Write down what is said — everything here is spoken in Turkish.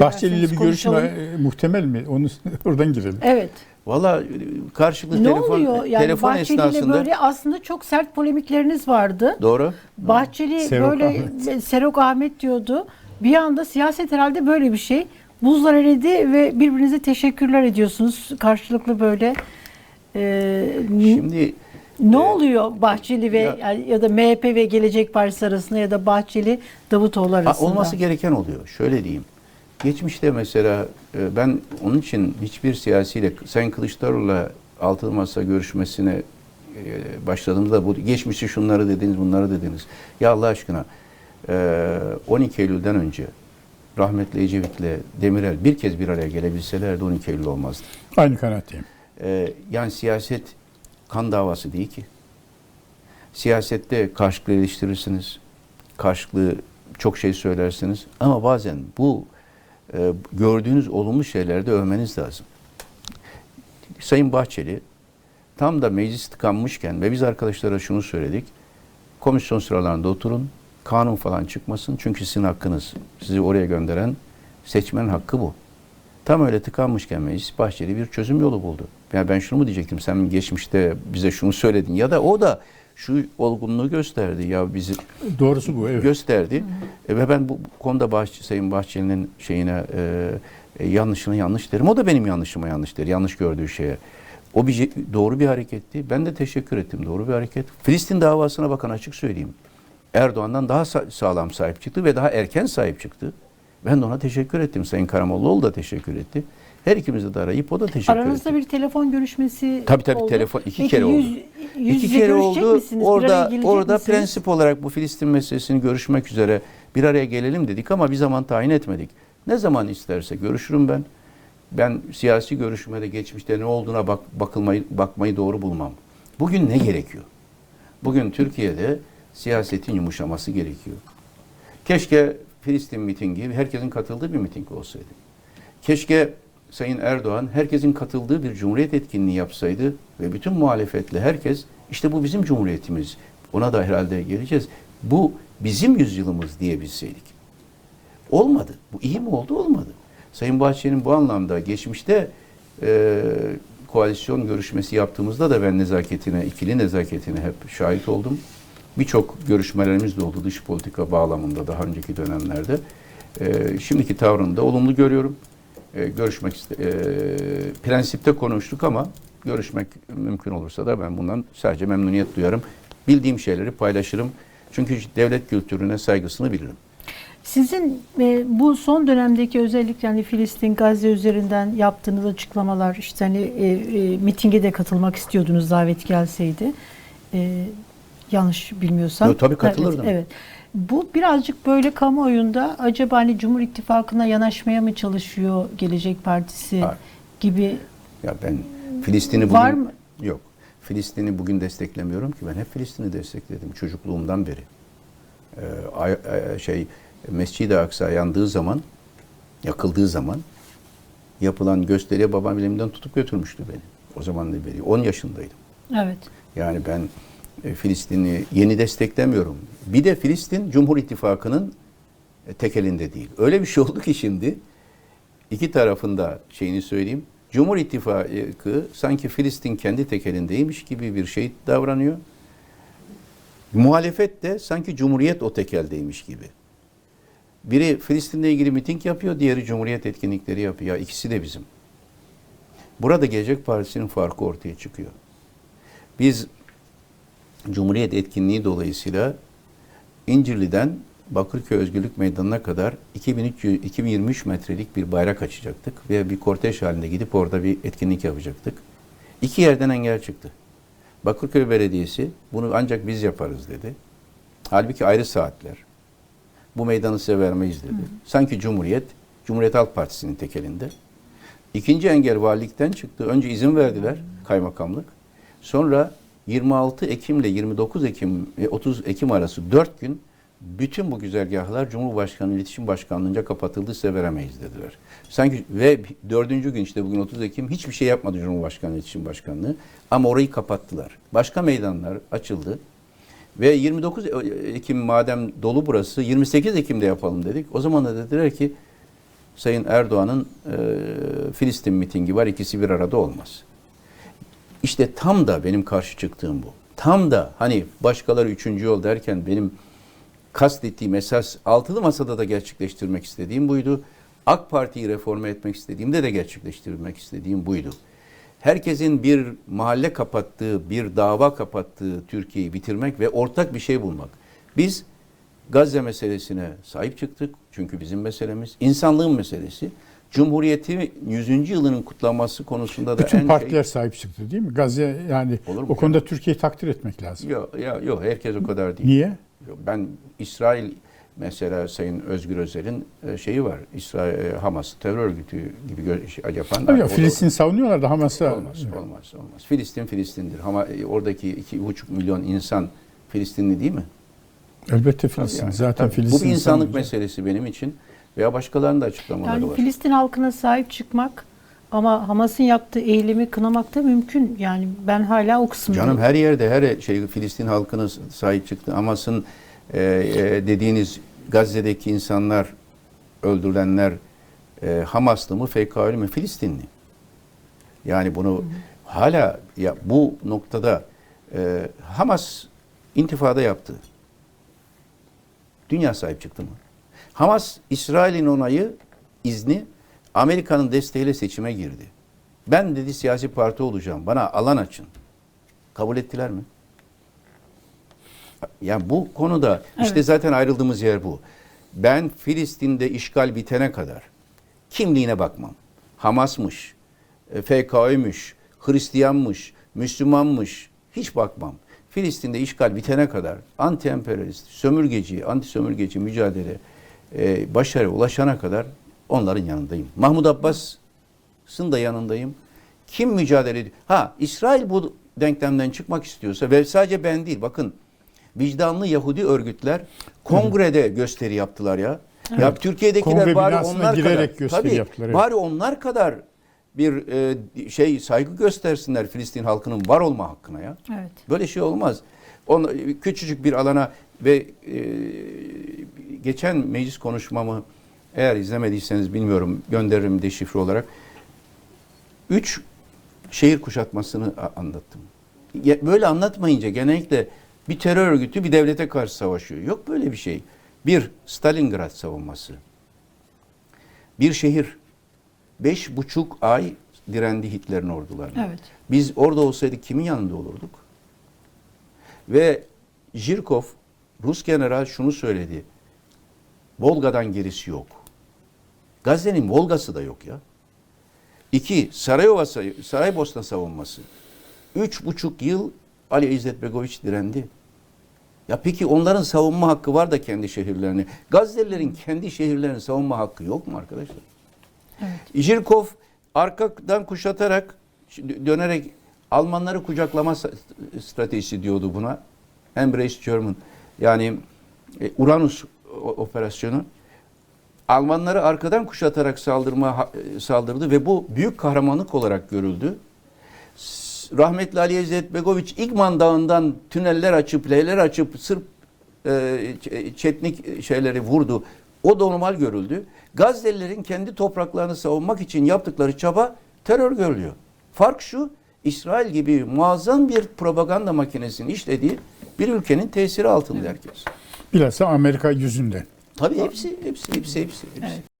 Bahçeli ile bir Konuşalım. görüşme e, muhtemel mi? Onu oradan girelim. Evet. Valla e, karşılıklı Ne telefon oluyor? Yani telefon Bahçeli ile esnasında böyle aslında çok sert polemikleriniz vardı. doğru. Bahçeli Serok böyle Ahmet. Serok Ahmet diyordu. Bir anda siyaset herhalde böyle bir şey. Buzlar eridi ve birbirinize teşekkürler ediyorsunuz. Karşılıklı böyle. Ee, Şimdi ne oluyor Bahçeli ve ya- ya, ya da MHP ve Gelecek Partisi arasında ya da Bahçeli Davutoğlu Ha, arasında? olması gereken oluyor. Şöyle diyeyim. Geçmişte mesela e, ben onun için hiçbir siyasiyle Sayın Kılıçdaroğlu'la altılı masa görüşmesine e, başladığımızda bu geçmişte şunları dediniz bunları dediniz. Ya Allah aşkına e, 12 Eylül'den önce rahmetli Ecevit'le Demirel bir kez bir araya gelebilselerdi 12 Eylül olmazdı. Aynı kanaatteyim. Yani siyaset kan davası değil ki. Siyasette karşılıklı eleştirirsiniz. Karşılıklı çok şey söylersiniz. Ama bazen bu e, gördüğünüz olumlu şeylerde övmeniz lazım. Sayın Bahçeli tam da meclis tıkanmışken ve biz arkadaşlara şunu söyledik. Komisyon sıralarında oturun. Kanun falan çıkmasın. Çünkü sizin hakkınız. Sizi oraya gönderen seçmenin hakkı bu. Tam öyle tıkanmışken meclis Bahçeli bir çözüm yolu buldu. Yani ben şunu mu diyecektim sen geçmişte bize şunu söyledin ya da o da şu olgunluğu gösterdi ya bizi Doğrusu bu evet. gösterdi. E, ve ben bu, konuda Bahçe, Sayın Bahçeli'nin şeyine e, e, yanlışına yanlış derim. O da benim yanlışıma yanlış der. Yanlış gördüğü şeye. O bir doğru bir hareketti. Ben de teşekkür ettim. Doğru bir hareket. Filistin davasına bakın açık söyleyeyim. Erdoğan'dan daha sa- sağlam sahip çıktı ve daha erken sahip çıktı. Ben de ona teşekkür ettim. Sayın Karamollaoğlu da teşekkür etti. Her ikimizi de arayıp o da teşekkür Aranızda etti. bir telefon görüşmesi Tabii tabii oldu. telefon iki Peki kere yüz, oldu. Yüz İki kere oldu. misiniz? Orada orada misiniz? prensip olarak bu Filistin meselesini görüşmek üzere bir araya gelelim dedik ama bir zaman tayin etmedik. Ne zaman isterse görüşürüm ben. Ben siyasi görüşmede geçmişte ne olduğuna bak, bakılmayı bakmayı doğru bulmam. Bugün ne gerekiyor? Bugün Türkiye'de siyasetin yumuşaması gerekiyor. Keşke Filistin mitingi herkesin katıldığı bir miting olsaydı. Keşke Sayın Erdoğan herkesin katıldığı bir cumhuriyet etkinliği yapsaydı ve bütün muhalefetle herkes işte bu bizim cumhuriyetimiz. Ona da herhalde geleceğiz. Bu bizim yüzyılımız diyebilseydik. Olmadı. Bu iyi mi oldu? Olmadı. Sayın Bahçeli'nin bu anlamda geçmişte e, koalisyon görüşmesi yaptığımızda da ben nezaketine, ikili nezaketine hep şahit oldum. Birçok görüşmelerimiz de oldu dış politika bağlamında daha önceki dönemlerde. E, şimdiki tavrını da olumlu görüyorum. E, görüşmek e, prensipte konuştuk ama görüşmek mümkün olursa da ben bundan sadece memnuniyet duyarım. Bildiğim şeyleri paylaşırım. Çünkü devlet kültürüne saygısını bilirim. Sizin e, bu son dönemdeki özellikle hani Filistin, Gazze üzerinden yaptığınız açıklamalar işte hani e, e, mitinge de katılmak istiyordunuz davet gelseydi. E, yanlış bilmiyorsam. Yo, tabii katılırdım. Evet, evet. Bu birazcık böyle kamuoyunda acaba hani Cumhur İttifakı'na yanaşmaya mı çalışıyor Gelecek Partisi Hayır. gibi Ya ben Filistin'i bugün Var mı? yok. Filistin'i bugün desteklemiyorum ki ben hep Filistin'i destekledim çocukluğumdan beri. Ee, ay- şey Mescid-i Aksa yandığı zaman, yakıldığı zaman yapılan gösteriye babam elimden tutup götürmüştü beni. O zaman da beri 10 yaşındaydım. evet. Yani ben e, Filistin'i yeni desteklemiyorum. Bir de Filistin Cumhur İttifakı'nın e, tek elinde değil. Öyle bir şey oldu ki şimdi iki tarafında şeyini söyleyeyim. Cumhur İttifakı sanki Filistin kendi tek elindeymiş gibi bir şey davranıyor. Muhalefet de sanki Cumhuriyet o tek eldeymiş gibi. Biri Filistin'le ilgili miting yapıyor, diğeri Cumhuriyet etkinlikleri yapıyor. Ya İkisi de bizim. Burada Gelecek Partisi'nin farkı ortaya çıkıyor. Biz Cumhuriyet etkinliği dolayısıyla İncirli'den Bakırköy Özgürlük Meydanı'na kadar 2300, 2023 metrelik bir bayrak açacaktık ve bir kortej halinde gidip orada bir etkinlik yapacaktık. İki yerden engel çıktı. Bakırköy Belediyesi bunu ancak biz yaparız dedi. Halbuki ayrı saatler. Bu meydanı size vermeyiz dedi. Sanki Cumhuriyet, Cumhuriyet Halk Partisi'nin tekelinde. İkinci engel valilikten çıktı. Önce izin verdiler kaymakamlık. Sonra 26 Ekim ile 29 Ekim ve 30 Ekim arası 4 gün bütün bu güzergahlar Cumhurbaşkanı İletişim Başkanlığı'nca kapatıldı size veremeyiz dediler. Sanki ve dördüncü gün işte bugün 30 Ekim hiçbir şey yapmadı Cumhurbaşkanı İletişim Başkanlığı ama orayı kapattılar. Başka meydanlar açıldı. Ve 29 Ekim madem dolu burası 28 Ekim'de yapalım dedik. O zaman da dediler ki Sayın Erdoğan'ın e, Filistin mitingi var. İkisi bir arada olmaz. İşte tam da benim karşı çıktığım bu. Tam da hani başkaları üçüncü yol derken benim kastettiğim esas altılı masada da gerçekleştirmek istediğim buydu. AK Parti'yi reforme etmek istediğimde de gerçekleştirmek istediğim buydu. Herkesin bir mahalle kapattığı, bir dava kapattığı Türkiye'yi bitirmek ve ortak bir şey bulmak. Biz Gazze meselesine sahip çıktık. Çünkü bizim meselemiz. insanlığın meselesi. Cumhuriyeti 100. yılının kutlanması konusunda da Bütün en partiler şey... sahip çıktı değil mi? Gazze yani Olur mu o konuda Türkiye'yi takdir etmek lazım. Yok, yok, yok, herkes o kadar değil. Niye? Yok, Ben İsrail mesela Sayın Özgür Özel'in e, şeyi var. İsrail e, Hamas terör örgütü gibi şey yapan. Tabii ya, Filistin savunuyorlar da Hamas'a Olmaz, olmaz, olmaz. Filistin Filistin'dir. Ama e, oradaki iki buçuk milyon insan Filistinli değil mi? elbette Tabii Filistin. yani. Zaten Tabii. Filistin Bu bir insanlık meselesi benim için veya başkalarının da açıklamaları Yani var. Filistin halkına sahip çıkmak ama Hamas'ın yaptığı eylemi kınamak da mümkün. Yani ben hala o kısımdayım. Canım her yerde her şey Filistin halkına sahip çıktı. Hamas'ın e, e, dediğiniz Gazze'deki insanlar öldürülenler e, Hamaslı mı FK'lı mı Filistinli. Yani bunu hala ya bu noktada e, Hamas intifada yaptı. Dünya sahip çıktı mı? Hamas İsrail'in onayı izni Amerika'nın desteğiyle seçime girdi. Ben dedi siyasi parti olacağım. Bana alan açın. Kabul ettiler mi? Yani bu konuda işte Evet. zaten ayrıldığımız yer bu. Ben Filistin'de işgal bitene kadar kimliğine bakmam. Hamas'mış, e, FK'ymış, Hristiyanmış, Müslümanmış hiç bakmam. Filistin'de işgal bitene kadar anti-emperyalist, sömürgeci, anti-sömürgeci mücadele e, başarı ulaşana kadar onların yanındayım. Mahmut Abbas'ın da yanındayım. Kim mücadele ediyor? Ha İsrail bu denklemden çıkmak istiyorsa ve sadece ben değil bakın vicdanlı Yahudi örgütler kongrede gösteri yaptılar ya. Ya Türkiye'dekiler Kongre bari onlar kadar tabii, yaptılar, evet. bari onlar kadar bir e, şey saygı göstersinler Filistin halkının var olma hakkına ya. Evet. Böyle şey olmaz. Onu, küçücük bir alana ve e, geçen meclis konuşmamı eğer izlemediyseniz bilmiyorum gönderirim deşifre olarak. Üç şehir kuşatmasını anlattım. Böyle anlatmayınca genellikle bir terör örgütü bir devlete karşı savaşıyor. Yok böyle bir şey. Bir, Stalingrad savunması. Bir şehir. Beş buçuk ay direndi Hitler'in ordularına. Evet. Biz orada olsaydık kimin yanında olurduk? Ve Jirkov, Rus general şunu söyledi. Volga'dan gerisi yok. Gazze'nin Volga'sı da yok ya. İki, Sarayova, Saraybosna savunması. Üç buçuk yıl Ali İzzet Begoviç direndi. Ya peki onların savunma hakkı var da kendi şehirlerini. Gazze'lilerin kendi şehirlerini savunma hakkı yok mu arkadaşlar? Evet. Jirkov arkadan kuşatarak dönerek Almanları kucaklama stratejisi diyordu buna. Embrace German. Yani e, Uranus operasyonu. Almanları arkadan kuşatarak saldırma e, saldırdı ve bu büyük kahramanlık olarak görüldü. Rahmetli Ali İzzet Begoviç İgman Dağı'ndan tüneller açıp, lehler açıp Sırp e, ç- Çetnik şeyleri vurdu. O da normal görüldü. Gazze'lilerin kendi topraklarını savunmak için yaptıkları çaba terör görülüyor. Fark şu, İsrail gibi muazzam bir propaganda makinesinin işlediği bir ülkenin tesiri altında herkes. Bilhassa Amerika yüzünden. Tabii hepsi, hepsi, hepsi, hepsi. hepsi. Evet.